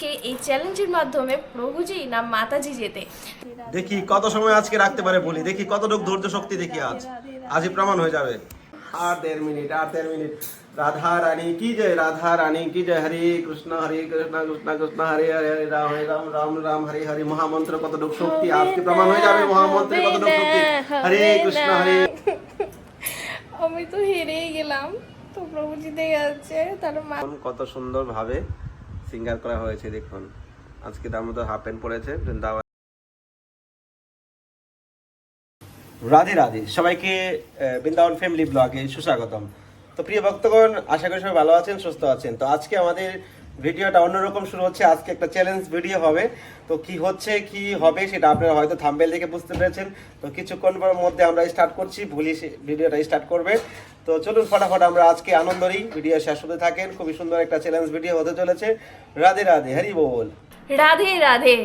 আজকে এই চ্যালেঞ্জের মাধ্যমে প্রভুজি না মাতাজি যেতে। দেখি কত সময় আজকে রাখতে পারে বলি। দেখি কতটুকু ধৈর্য শক্তি দেখি আজ। আজই প্রমাণ হয়ে যাবে। আর দেড় মিনিট আর দেড় মিনিট। রাধা রানী কি জয় রাধা রানী কি জয়। হরে কৃষ্ণ হরে কৃষ্ণ কৃষ্ণ কৃষ্ণ। হরে হরে হরে রাম হরে রাম রাম রাম হরে হরে। মহামন্ত্র কতটুকু শক্তি? আজকে প্রমাণ হয়ে যাবে? মহামন্ত্রে কতটুকু শক্তি? হরে কৃষ্ণ হরে। আমি তো হেরেই গেলাম। তো প্রভু জিতে গেছে তার মা কত সুন্দর ভাবে সিঙ্গার করা হয়েছে, দেখুন। আজকে মধ্যে হাফ প্যান্ট পরেছে রাধে রাধে, সবাইকে বৃন্দাবন ফ্যামিলি ব্লগে সুস্বাগতম। তো প্রিয় ভক্তগণ, আশা করি সবাই ভালো আছেন, সুস্থ আছেন। তো আজকে আমাদের ভিডিওটা অন্যরকম শুরু হচ্ছে, আজকে একটা চ্যালেঞ্জ ভিডিও হবে। তো কি হচ্ছে, কি হবে সেটা আপনারা হয়তো থাম্বেল দেখে বুঝতে পেরেছেন। তো কিছুক্ষণ পরের মধ্যে আমরা স্টার্ট করছি ভুলি ভিডিওটা স্টার্ট করবে। তো চলুন ফটাফট আমরা আজকে আনন্দরই ভিডিও শেষ হতে থাকেন, খুবই সুন্দর একটা চ্যালেঞ্জ ভিডিও হতে চলেছে। রাধে রাধে, হরি বল। রাধে রাধে।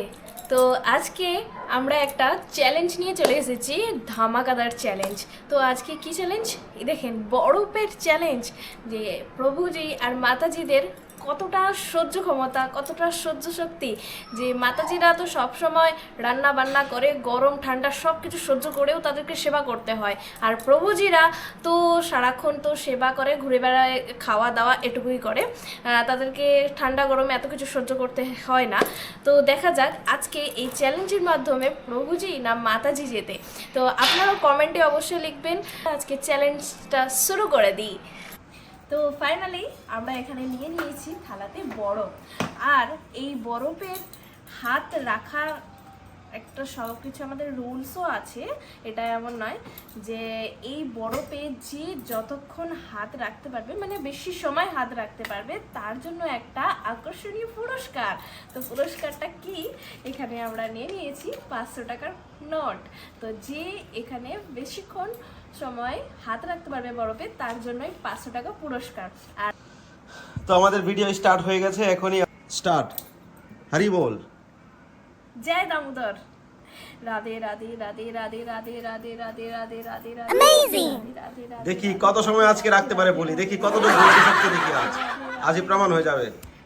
তো আজকে আমরা একটা চ্যালেঞ্জ নিয়ে চলে এসেছি, ধামাকাদার চ্যালেঞ্জ তো আজকে কি চ্যালেঞ্জ দেখেন, বরফের চ্যালেঞ্জ যে প্রভুজি আর মাতাজিদের কতটা সহ্য ক্ষমতা, কতটা সহ্য শক্তি যে মাতাজিরা তো সবসময় রান্না বান্না করে, গরম, ঠান্ডা সব কিছু সহ্য করেও তাদেরকে সেবা করতে হয়। আর প্রভুজিরা তো সারাক্ষণ তো সেবা করে, ঘুরে বেড়ায়, খাওয়া দাওয়া এটুকুই করে। তাদেরকে ঠান্ডা, গরম এত কিছু সহ্য করতে হয় না। তো দেখা যাক আজকে এই চ্যালেঞ্জের মাধ্যমে প্রভুজি না মাতাজি যেতে। তো আপনারা কমেন্টে অবশ্যই লিখবেন, আজকে চ্যালেঞ্জটা শুরু করে দিই। তো ফাইনালি আমরা এখানে নিয়ে নিয়েছি থালাতে বরফ। আর এই বরফের হাত রাখার একটা সব কিছু আমাদের রুলসও আছে, এটা এমন নয় যে এই বরফে যে যতক্ষণ হাত রাখতে পারবে মানে বেশি সময় হাত রাখতে পারবে, তার জন্য একটা আকর্ষণীয় পুরস্কার। তো পুরস্কারটা কি? এখানে আমরা নিয়ে নিয়েছি পাঁচশো টাকার নোট। তো যে এখানে বেশিক্ষণ সময় হাত রাখতে পারবে বরফে তার জন্যই পাঁচশো টাকা পুরস্কার আর তো আমাদের ভিডিও স্টার্ট হয়ে গেছে এখনই স্টার্ট হরি বল জয় দামোদর রাধে রাধে রাধে রাধে রাধে রাধে রাধে রাধে রাধে রাধে রাধে রাধে রাধে দেখি কত সময় আজকে রাখতে পারে বলি দেখি কতটুকু দেখি আজ আজই প্রমাণ হয়ে যাবে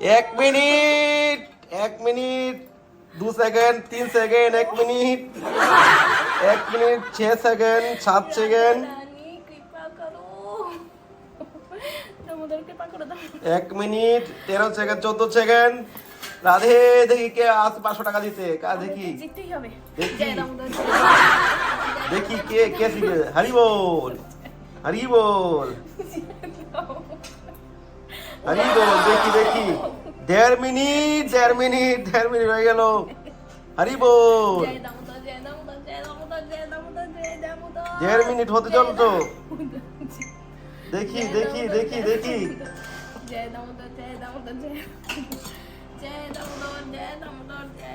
এক মিনিট এক মিনিট, দু সেকেন্ড, তিন সেকেন্ড, এক মিনিট এক মিনিট, ছ সেকেন্ড, সাত সেকেন্ড। এক মিনিট, তেরো সেকেন্ড, চোদ্দ সেকেন্ড। রাধে, দেখি কে আজ পাঁচশো টাকা দিতে কা দেখি? দেখি। কে কে হরি বল। হরি বল। হরি বল দেখি দেখি। দেড় মিনিট দেড় মিনিট দেড় মিনিট হয়ে গেল। হরি বল দেড় মিনিট হতে চল তো। দেখি দেখি দেখি দেখি।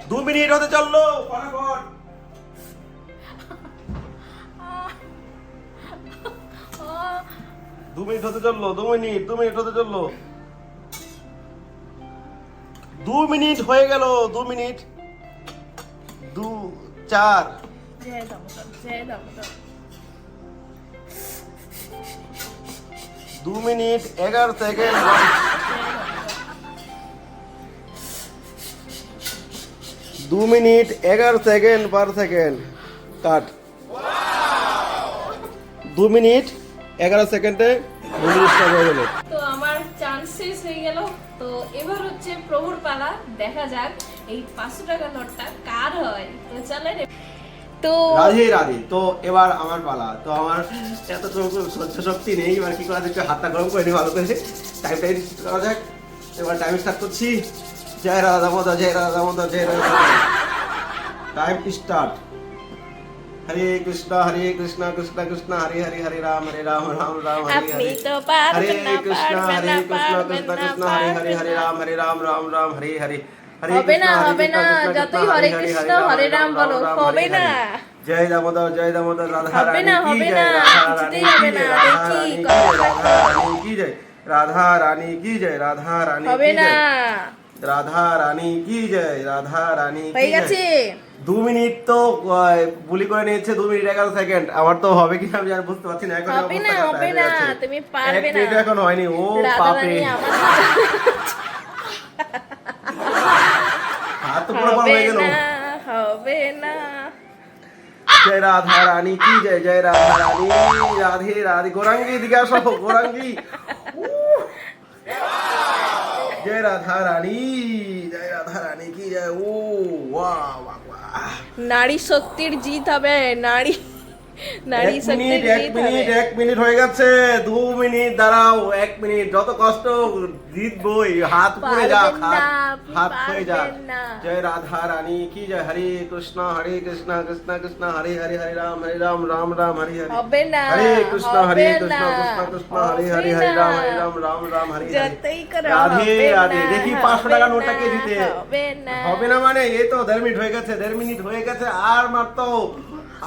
দু মিনিট হতে চলল দু মিনিট হতে চলল দু মিনিট দু মিনিট হতে চলল দু মিনিট হয়ে গেল দু মিনিট। দু চার। দু মিনিট এগারো সেকেন্ড। দু মিনিট এগারো সেকেন্ড পার সেকেন্ড। কাট। দু মিনিট এগারো সেকেন্ডে মিনিট হয়ে গেল। এবার হচ্ছে প্রভুর পালা দেখা যাক এই পাঁচশো টাকা নোটটা কার হয়। তো চলে তো রাধে রাধে। তো এবার আমার পালা। তো আমার এত তো সহ্য শক্তি নেই। এবার কি করা যাচ্ছে হাতটা গরম করে নিই ভালো করে। টাইমটা করা যাক। এবার টাইম স্টার্ট করছি। জয় রাধা দামোদর জয় রাধা দামোদর জয় রাধা টাইম স্টার্ট হরে কৃষ্ণ হরে কৃষ্ণ কৃষ্ণ কৃষ্ণ হরে হরে হরে রাম হরে রাম রাম রাম হরে হরে হরে কৃষ্ণ হরে কৃষ্ণ কৃষ্ণ কৃষ্ণ হরে হরে হরে রাম হরে রাম রাম রাম হরে হরে হরে হবে না, হবে না, যতই হরে কৃষ্ণ, হরে রাম বলো, হবে না। জয় দামোদর জয় দামোদর রাধা হবে রানী না, কি জয় রাধা রানী কি জয় রাধা রানী কি জয়? রাধা রানী কি হবে কি না। রাধা রানী কি জয়? রাধা রানী কি হয়ে গেছে। দু মিনিট তো বুলি করে নিয়েছে দু মিনিট এগারো সেকেন্ড। আমার তো হবে কিনা আমি আর বুঝতে পারছি না এখন হবে না, হবে না, তুমি পারবে না। এখন হয়নি ও পাপে হাত তো পুরো হবে হয়ে গেল। হবে না। জয় রাধা রানী, কি জয় জয় রাধা রানী, রাধে রাধে, গোরাঙ্গি দিকে আসো গোরাঙ্গি। জয় রাধা রানী, জয় রাধা রানী, কি জয় ও ওয়া ওয়া নারী শক্তির জিত হবে, নারী নারী এক শক্তির মিনিট এক জিত মিনিট হবে এক মিনিট হয়ে গেছে দু মিনিট দাঁড়াও এক মিনিট যত কষ্ট জিতবই হাত পুড়ে যাক পারবেন না, হাত আপনি হাত হয়ে যাক পারবেন না। জয় রাধা রানী কি জয় হরে কৃষ্ণ হরে কৃষ্ণ কৃষ্ণ কৃষ্ণ হরে হরে হরে রাম হরে রাম রাম রাম হরে হরে হবে না হরে কৃষ্ণ হরে হবে কৃষ্ণ না, কৃষ্ণ কৃষ্ণ হরে হরে হবে হরে রাম না। হরে রাম রাম রাম হরে হরে যতই করো রাধে হবে রাধে না, দেখি পাঁচশো হবে টাকা না, নোটটা কে দিতে হবে না হবে না মানে এই তো দেড় মিনিট হয়ে গেছে দেড় মিনিট হয়ে গেছে আর মাত্র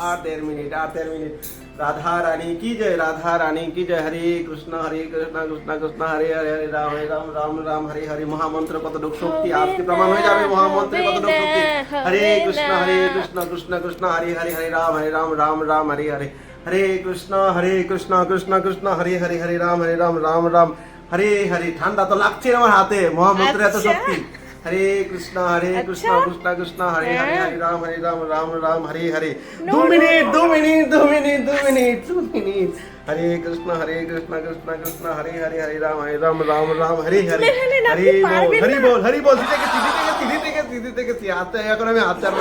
আর দেড় মিনিট আর দেড় মিনিট রাধা রানী কি জয় রাধা রানী কি জয় হরে কৃষ্ণ হরে কৃষ্ণ কৃষ্ণ কৃষ্ণ হরে হরে হরে রাম হরে রাম রাম রাম হরে হরে মহামন্ত্র কতটুক শক্তি হবে আজকে প্রমাণ হয়ে যাবে না, মহামন্ত্রের হবে কতটুক শক্তি না, হরে হবে কৃষ্ণ না। হরে কৃষ্ণ কৃষ্ণ কৃষ্ণ হরে হরে হরে রাম হরে রাম রাম রাম হরে হরে হরে কৃষ্ণ হরে কৃষ্ণ কৃষ্ণ কৃষ্ণ হরে হরে হরে রাম হরে রাম রাম রাম হরে হরে ঠান্ডা তো লাগছে আমার হাতে মহামন্ত্রের এত আচ্ছা। শক্তি হরে কৃষ্ণ হরে কৃষ্ণ আচ্ছা। কৃষ্ণ কৃষ্ণ হরে হরে হ্যাঁ। হরে রাম হরে রাম রাম রাম হরে হরে No, দু no, মিনিট no. দু মিনিট দু মিনিট দু মিনিট দু মিনিট হরে কৃষ্ণ হরে কৃষ্ণ কৃষ্ণ কৃষ্ণ হরে হরে হরে রাম হরে রাম রাম রাম হরে হরে না, না, না, হরে আপনি বল পারবেন হরি না। বল হরি বল দিতে গেছি দিতে গেছি দিতে গেছি দিতে গেছি আচ্ছা এখন আমি আচার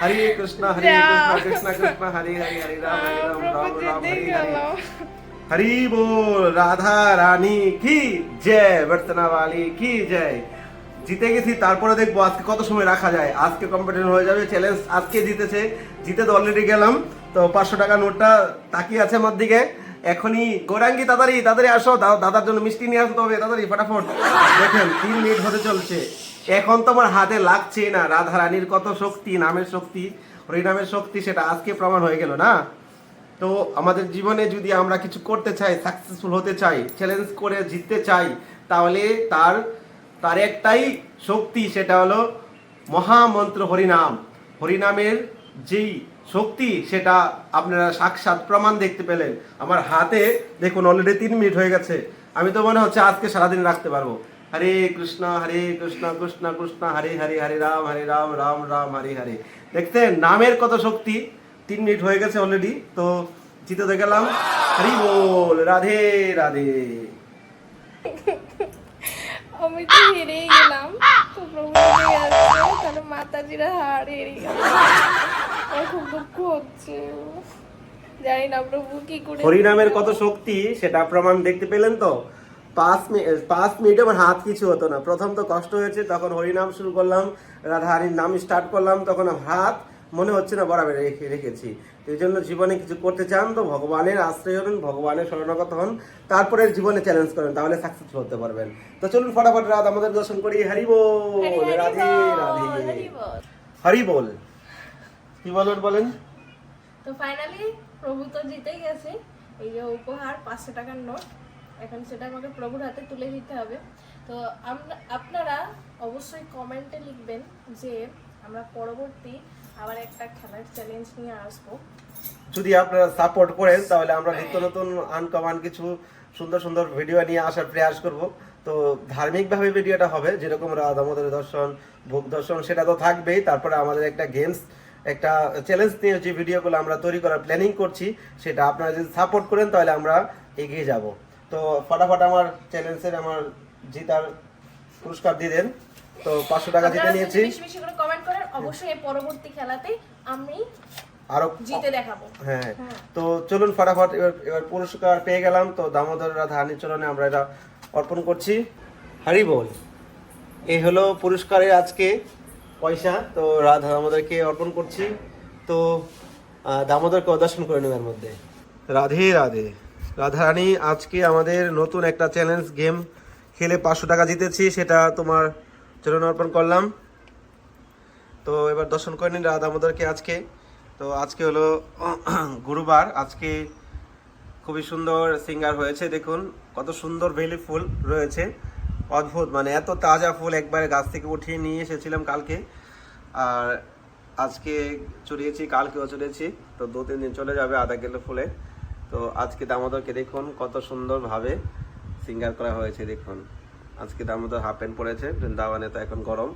হরে কৃষ্ণ হরে কৃষ্ণ কৃষ্ণ কৃষ্ণ হরে হরে হরে রাম হরে রাম রাম রাম হরে হরে हरी बोल রাধা রানী কি জয় বর্তনা वाली কি জয় জিতে গেছি, তারপরে দেখব আজকে কত সময় রাখা যায়। আজকে কম্পিটিশন হয়ে যাবে চ্যালেঞ্জ আজকে জিতেছে, জিতে তো অলরেডি গেলাম। তো পাঁচশো টাকা নোটটা তাকিয়ে আছে আমার দিকে। এখনই গোরাঙ্গি, তাড়াতাড়ি তাড়াতাড়ি আসো। দাদার জন্য মিষ্টি নিয়ে আসতে হবে তাড়াতাড়ি, ফটাফট। দেখেন, তিন মিনিট হতে চলছে। এখন তোমার হাতে লাগছে না। রাধা রানীর কত শক্তি, নামের শক্তি, হরিনামের শক্তি, সেটা আজকে প্রমাণ হয়ে গেল, না? তো আমাদের জীবনে যদি আমরা কিছু করতে চাই সাকসেসফুল হতে চাই চ্যালেঞ্জ করে জিততে চাই, তাহলে তার তার একটাই শক্তি সেটা হলো মহামন্ত্র হরিনাম। হরিনামের যেই শক্তি সেটা আপনারা সাক্ষাৎ প্রমাণ দেখতে পেলেন। আমার হাতে দেখুন অলরেডি তিন মিনিট হয়ে গেছে। আমি তো মনে হচ্ছে আজকে সারাদিন রাখতে পারব। হরে কৃষ্ণ হরে কৃষ্ণ কৃষ্ণ কৃষ্ণ, হরে হরে হরে রাম হরে রাম রাম রাম, হরে হরে। দেখছেন, নামের কত শক্তি? তিন মিনিট হয়ে গেছে অলরেডি তো জিতে গেলাম। হরি বল, রাধে রাধে। আমি তো হেরেই গেলাম। তো তাহলে খুব দুঃখ হচ্ছে। জানি না প্রভু কি করে হরিনামের কত শক্তি, সেটা প্রমাণ দেখতে পেলেন তো? পাঁচ মিনিট পাঁচ মিনিটে আমার হাত কিছু হতো না। প্রথম তো কষ্ট হয়েছে, তখন হরিনাম শুরু করলাম রাধাহারির নাম স্টার্ট করলাম, তখন হাত মনে হচ্ছে না বরাবর রেখে, রেখেছি। এই জন্য জীবনে কিছু করতে চান তো ভগবানের আশ্রয় হন ভগবানের শরণাগত হন তারপরে জীবনে চ্যালেঞ্জ করেন তাহলে সাকসেসফুল হতে পারবেন। তো চলুন ফটাফট রাত আমাদের দর্শন করি হরি বল রাধে রাধে। হরি বল। কি বলেন বলেন? তো ফাইনালি প্রভু তো জিতেই গেছে এই যে উপহার পাঁচশো টাকার নোট এখন সেটা আমাকে প্রভুর হাতে তুলে দিতে হবে। তো আপনারা অবশ্যই কমেন্টে লিখবেন যে আমরা পরবর্তী আবার একটা খেলার চ্যালেঞ্জ নিয়ে আসব। যদি আপনারা সাপোর্ট করেন তাহলে আমরা নিত্য নতুন আনকমান কিছু সুন্দর সুন্দর ভিডিও নিয়ে আসার প্রয়াস করব। তো ধার্মিকভাবে ভিডিওটা হবে যেরকম রাধ আমাদের দর্শন ভোগ দর্শন সেটা তো থাকবেই। তারপরে আমাদের একটা গেমস একটা চ্যালেঞ্জ নিয়ে যে ভিডিওগুলো আমরা তৈরি করার প্ল্যানিং করছি সেটা আপনারা যদি সাপোর্ট করেন তাহলে আমরা এগিয়ে যাব। তো ফটাফট আমার চ্যালেঞ্জের আমার জিতার পুরস্কার দিয়ে দেন। তো পাঁচশো টাকা জিতে নিয়েছি। বেশি বেশি করে কমেন্ট করেন অবশ্যই এই পরবর্তী খেলাতে আমি আরও জিতে দেখাবো। হ্যাঁ। হ্যাঁ। তো চলুন ফটাফট এবার এবার পুরস্কার পেয়ে গেলাম। তো দামোদর রাধা চরণে আমরা এটা অর্পণ করছি। হারি বল। এই হলো পুরস্কারের আজকে পয়সা। তো রাধা দামোদরকে অর্পণ করছি। তো দামোদরকে দর্শন করে নেবেন মধ্যে। রাধে রাধে। রাধা রানী আজকে আমাদের নতুন একটা চ্যালেঞ্জ গেম খেলে পাঁচশো টাকা জিতেছি সেটা তোমার চরণ অর্পণ করলাম। তো এবার দর্শন করে নিন রাধা দামোদরকে আজকে। তো আজকে হলো গুরুবার। আজকে খুবই সুন্দর সিঙ্গার হয়েছে, দেখুন, কত সুন্দর বেলি ফুল রয়েছে। অদ্ভুত মানে এত তাজা ফুল একবারে গাছ থেকে উঠিয়ে নিয়ে এসেছিলাম কালকে। আর আজকে চড়িয়েছি, কালকেও চড়িয়েছি। তো দু, তিন দিন চলে যাবে আধা কিলো ফুলে। তো আজকে দামোদরকে দেখুন, কত সুন্দরভাবে সিঙ্গার করা হয়েছে, দেখুন। আজকে দামোদর হাফ প্যান্ট পরেছে, বৃন্দাবনে তো এখন গরম।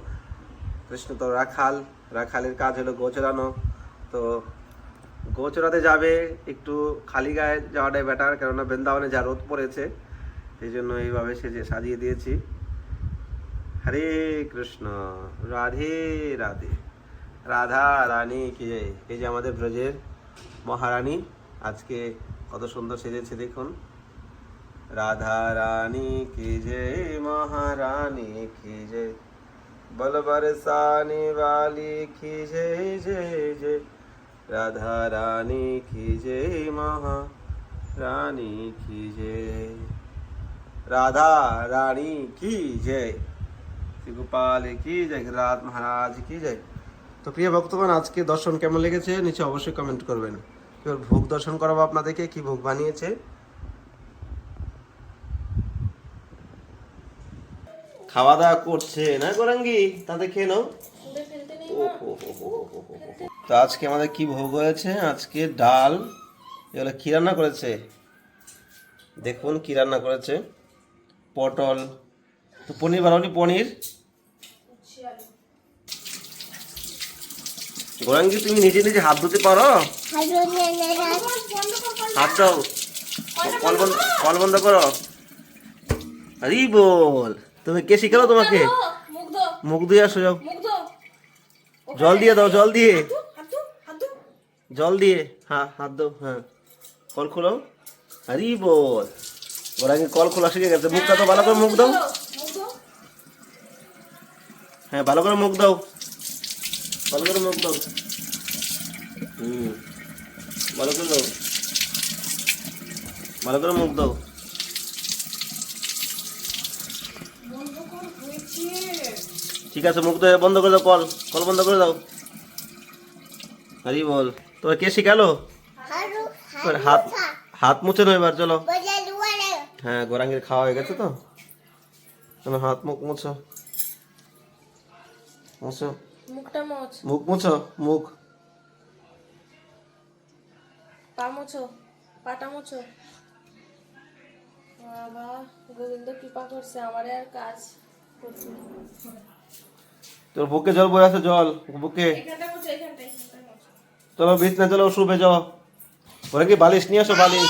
কৃষ্ণ তো রাখাল, রাখালের কাজ হলো গোচরানো। তো গোচরাতে যাবে, একটু খালি গায়ে যাওয়াটাই বেটার কেননা বৃন্দাবনে যা রোদ পড়েছে, সেই জন্য এইভাবে সেজে সাজিয়ে দিয়েছি। হরে কৃষ্ণ, রাধে রাধে। রাধা রানী কি, এই যে আমাদের ব্রজের মহারানী, আজকে কত সুন্দর সেজেছে দেখুন। রাধা রানী কি জয় মহারানী কি জয় বল বরসানি বালি কি যে জে জে রাধা রানী কি জে মহা রানী কি জে রাধা রানী কি জয় শ্রী গোপাল কি জয় রাত মহারাজ কি জয় তো প্রিয় ভক্তগণ, আজকে দর্শন কেমন লেগেছে? নিচে অবশ্যই কমেন্ট করবেন। এবার ভোগ দর্শন করাবো আপনাদেরকে, কি ভোগ বানিয়েছে? খাওয়া দাওয়া করছে। না গোরাঙ্গি তাতে খেয়ে নাও। তো আজকে আমাদের কি ভোগ হয়েছে? আজকে ডাল। এগুলো কি রান্না করেছে? দেখুন কি রান্না করেছে। পটল। তো পনির বানাবনি পনির? গোরাঙ্গি তুমি নিজে নিজে হাত ধুতে পারো? হাত দাও কল বন্ধ কল বন্ধ করো। আরে বল তুমি কে শিখালো তোমাকে? মুখ ধুয়ে আসো যাও। জল দিয়ে দাও জল দিয়ে। জল দিয়ে। হ্যাঁ হাত দাও হ্যাঁ। কল খোলো। আরে বল। ওরা আগে কল খোলা শিখে গেছে। মুখটা তো ভালো করে মুখ দাও। হ্যাঁ ভালো করে মুখ দাও। ভালো করে মুখ দাও। হুম। ভালো করে দাও। ভালো করে মুখ দাও বন্ধ কর হয়েছে ঠিক আছে মুখ দিয়ে বন্ধ করে দাও কল। কল বন্ধ করে দাও। আরে বল। তোমার কে শিখালো? হাত হাত মুছে নাও এবার চলো। হ্যাঁ গোরাঙ্গের খাওয়া হয়ে গেছে তো? চলো হাত মুখ মুছো। মুছো। মুখ মুছো মুখ। পা মোছো পাটা মোছো। বাবা গোবিন্দ কৃপা করছে আমারে আর কাজ করছে। তোর বুকে জল বয়ে আছে জল বুকে। চলো বিছনা চলো শুবে যাও। ওরা কি বালিশ নিয়ে আসো বালিশ?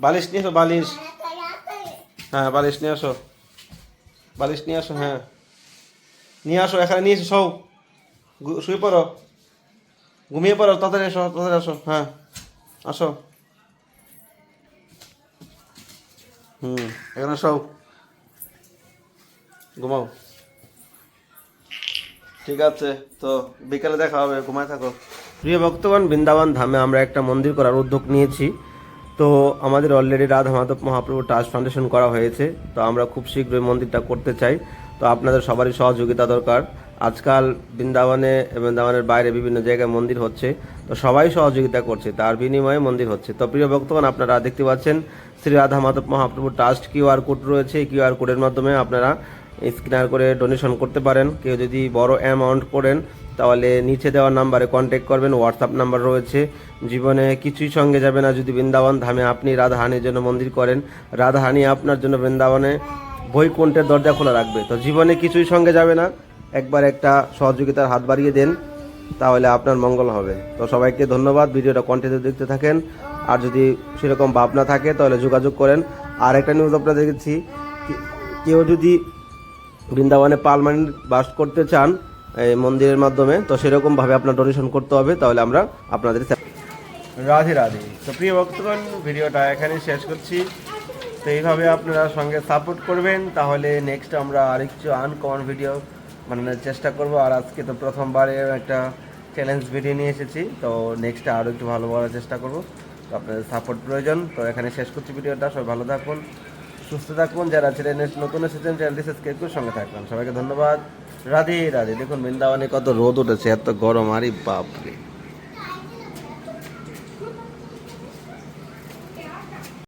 বালিশ নিয়ে আসো বালিশ। হ্যাঁ বালিশ নিয়ে আসো। বালিশ নিয়ে আসো হ্যাঁ। নিয়ে আসো এখানে নিয়ে এসো সৌ গু- শুয়ে পড়ো। ঘুমিয়ে পড়ো তাড়াতাড়ি এসো তাড়াতাড়ি আসো হ্যাঁ। আসো। হুম এখানে সব ঘুমাও। ঠিক আছে, তো বিকালে দেখা হবে, ঘুমায় থাকো। প্রিয় ভক্তগণ, বৃন্দাবন ধামে আমরা একটা মন্দির করার উদ্যোগ নিয়েছি। তো আমাদের already Radha Madhav Mahaprabhu trust foundation করা হয়েছে, তো আমরা খুব শীঘ্রই মন্দিরটা করতে চাই। তো আপনাদের সবারই সহযোগিতা দরকার। আজকাল বৃন্দাবনে বৃন্দাবনের বাইরে বিভিন্ন জায়গায় মন্দির হচ্ছে, তো সবাই সহযোগিতা করছে, তার বিনিময়ে মন্দির হচ্ছে। তো প্রিয় ভক্তগণ, আপনারা দেখতে পাচ্ছেন, Shri Radha Madhav Mahaprabhu trust QR code রয়েছে কিউআর কোডের মাধ্যমে আপনারা স্ক্যানার করে ডোনেশন করতে পারেন। কেউ যদি বড় অ্যামাউন্ট করেন, তাহলে নিচে দেওয়া নাম্বারে কন্ট্যাক্ট করবেন হোয়াটসঅ্যাপ নাম্বার রয়েছে। জীবনে কিছুই সঙ্গে যাবে না যদি বৃন্দাবন ধামে আপনি রাধাহানির জন্য মন্দির করেন। রাধাহানি আপনার জন্য বৃন্দাবনে বৈকুণ্ঠের দরজা খোলা রাখবে। তো জীবনে কিছুই সঙ্গে যাবে না। একবার একটা সহযোগিতার হাত বাড়িয়ে দেন, তাহলে আপনার মঙ্গল হবে। তো সবাইকে ধন্যবাদ। ভিডিওটা কন্টিনিউ দেখতে থাকেন। আর যদি সেরকম ভাবনা থাকে, তাহলে যোগাযোগ করেন। আর একটা নিউজ আপনারা দেখেছি কেউ যদি বৃন্দাবনে পার্মানেন্ট বাস করতে চান, এই মন্দিরের মাধ্যমে, তো সেরকম ভাবে আপনার ডোনেশন করতে হবে, তাহলে আমরা আপনাদের রাধে রাধে। তো প্রিয় ভক্তগণ, ভিডিওটা এখানে শেষ করছি। তো এইভাবে আপনারা সঙ্গে সাপোর্ট করবেন, তাহলে নেক্সট আমরা আরেকটু আনকমন ভিডিও বানানোর চেষ্টা করব। আর আজকে তো প্রথমবারে একটা চ্যালেঞ্জ ভিডিও নিয়ে এসেছি, তো নেক্সট আরও একটু ভালো করার চেষ্টা করব। তো আপনাদের সাপোর্ট প্রয়োজন। তো এখানে শেষ করছি ভিডিওটা, সবাই ভালো থাকুন। সুস্থ থাকুন, যারা ছিলেন নতুন এসেছেন চ্যানেলটি সাবস্ক্রাইব করে সঙ্গে থাকবেন সবাইকে ধন্যবাদ। রাধে রাধে। দেখুন, বৃন্দাবনে কত রোদ উঠেছে, এত গরম, আরে বাপরে।